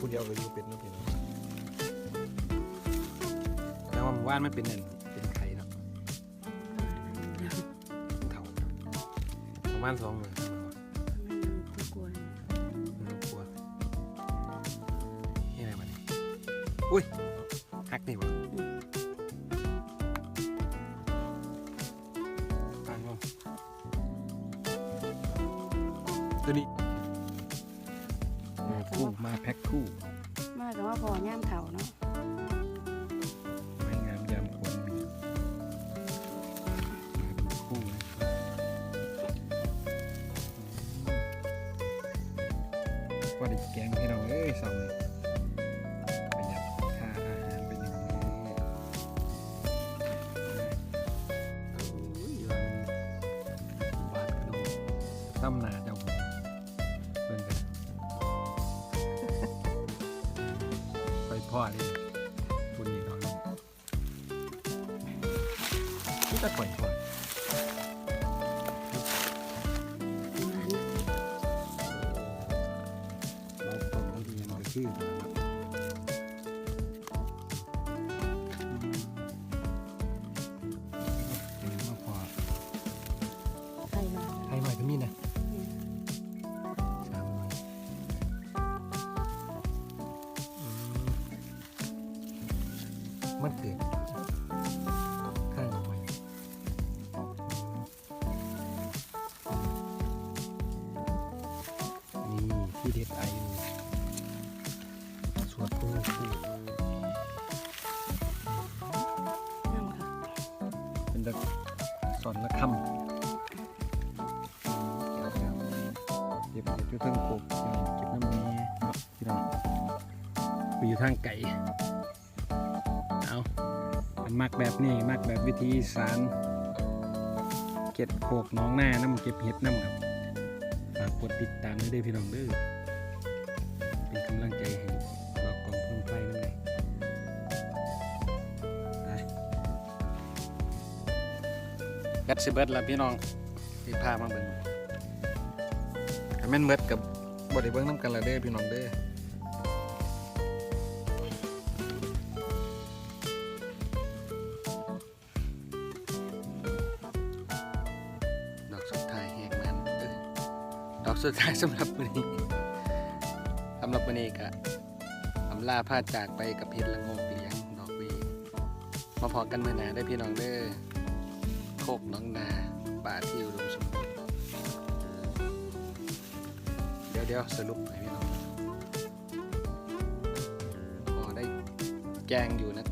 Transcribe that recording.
ผู้เดียวก็อยู่เป็นเนาะพี่น้องแต่ว่าหมู่บ้านมันเป็นนั่นเป็นไข่เนาะเท่าหมู่บ้านสองเลยมันกลัวอืมกลัวนี่อะไรมันนี่อุ้ยหักนี่วะปางงงตัวนี้มา คู่มาแพ็คคู่ มากแต่ว่าพอย่ามเถาเนาะไม้งามยามควรมีมาเป็นคู่นะว่าได้แกงให้เราเอ้ยสองเลยประหยัดค่าอาหารไปหนึ่งมื้อโอ้ยว่ามัน พ่อเลยบุญนี่นอนนี่ตะข่อยพ่อมันเราต้มที่ยังก็คือเป็นมาพอไข่มาไทยหน่อยก็มีนะ มันเกิดข้างเอาไว้นี่ที่เด็ดไออยู่สวดคู่คู่น้ำค่ะเป็นแบบสอนละคำเก็บจุดเพิ่งปลูกเก็บน้ำนี้พี่น้องไปอยู่ทางไก่ เอามันมักแบบนี้มักแบบวิธีสารเก็บโขกน้องหน้าน้ำเก็บเห็ดน้ำครับฝากกดติดตามด้วยเด้พี่น้องเด้อเป็นกำลังใจให้เรากองเพลไพรนั่นเลยไปแบตสิเบิร์ดละพี่น้องที่พามาเบิ่งถ้าแม่นเบิดกับบไดเบิ่งน้ำกันละเด้อพี่น้องเด้อ อกสุดท้ายสำหรับวันนี้สำหรับวันนี้ก็อำลาพาจากไปกับเพชรละโงกเลี้ยงดอกวีมาพอกันเมื่อหนาได้พี่น้องเด้อโคกหน้องนาป่าที่อุดมสมบูรณ์เดี๋ยวเดี๋ยวสรุปให้พี่น้องพอได้แกงอยู่นะ